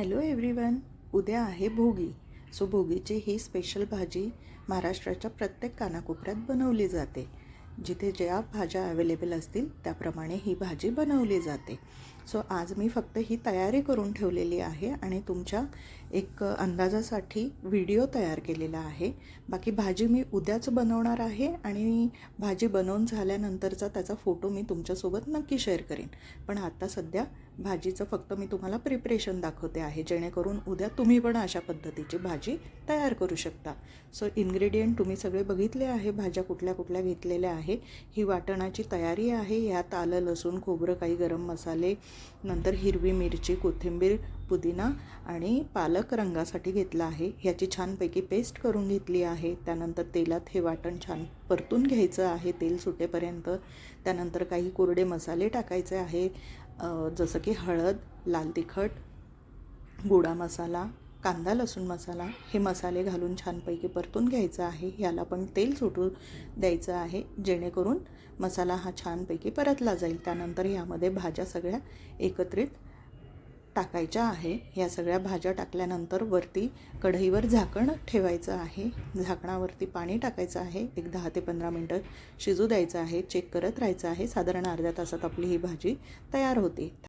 Hello everyone उद्या आहे भोगी. So भोगीची ही special भाजी महाराष्ट्राच्या प्रत्येक कानाकोपऱ्यात बनवली जाते. जिथे ज्या भाज्या अवेलेबल असतील त्याप्रमाणे ही भाजी बनवली जाते. सो आज मी फक्त ही तयारी करून ठेवलेली आहे आणि तुमच्या एक अंदाजासाठी व्हिडिओ तयार केलेला आहे. बाकी भाजी मी उद्याच बनवणार आहे आणि भाजी बनवून झाल्यानंतरचा त्याचा फोटो मी तुमच्यासोबत नक्की शेअर करेन. पण आता सध्या भाजीचं फक्त मी तुम्हाला प्रिपरेशन दाखवते आहे जेणेकरून उद्या तुम्ही पण अशा पद्धतीची भाजी तयार करू शकता. सो इन्ग्रेडियंट तुम्ही सगळे बघितले आहे भाज्या कुठल्या कुठल्या घेतलेल्या आहे ही वाटणाची तयारी आहे. ह्यात आलं लसूण खोबरं काही गरम मसाले नंतर हिरवी मिरची कोथिंबीर पुदिना आणि पालक रंगासाठी घेतला आहे. ह्याची छानपैकी पेस्ट करून घेतली आहे. त्यानंतर तेलात हे वाटण छान परतून घ्यायचं आहे. तेल सुटेपर्यंत. त्यानंतर काही कोरडे मसाले टाकायचे आहे. जसं की हळद लाल तिखट गोडा मसाला कांदा लसूण मसाला हे मसाले घालून छानपैकी परतून घ्यायचं आहे. ह्याला पण तेल सुटू द्यायचं आहे. जेणेकरून मसाला हा छानपैकी परतला जाईल. त्यानंतर ह्यामध्ये भाज्या सगळ्या एकत्रित टाकायच्या आहे. या सगळ्या भाज्या टाकल्यानंतर वरती कढईवर झाकण ठेवायचं आहे. झाकणावरती पाणी टाकायचं आहे. एक दहा ते पंधरा मिनटं शिजू द्यायचं आहे. चेक करत राहायचं आहे. साधारण अर्ध्या तासात आपली ही भाजी तयार होते.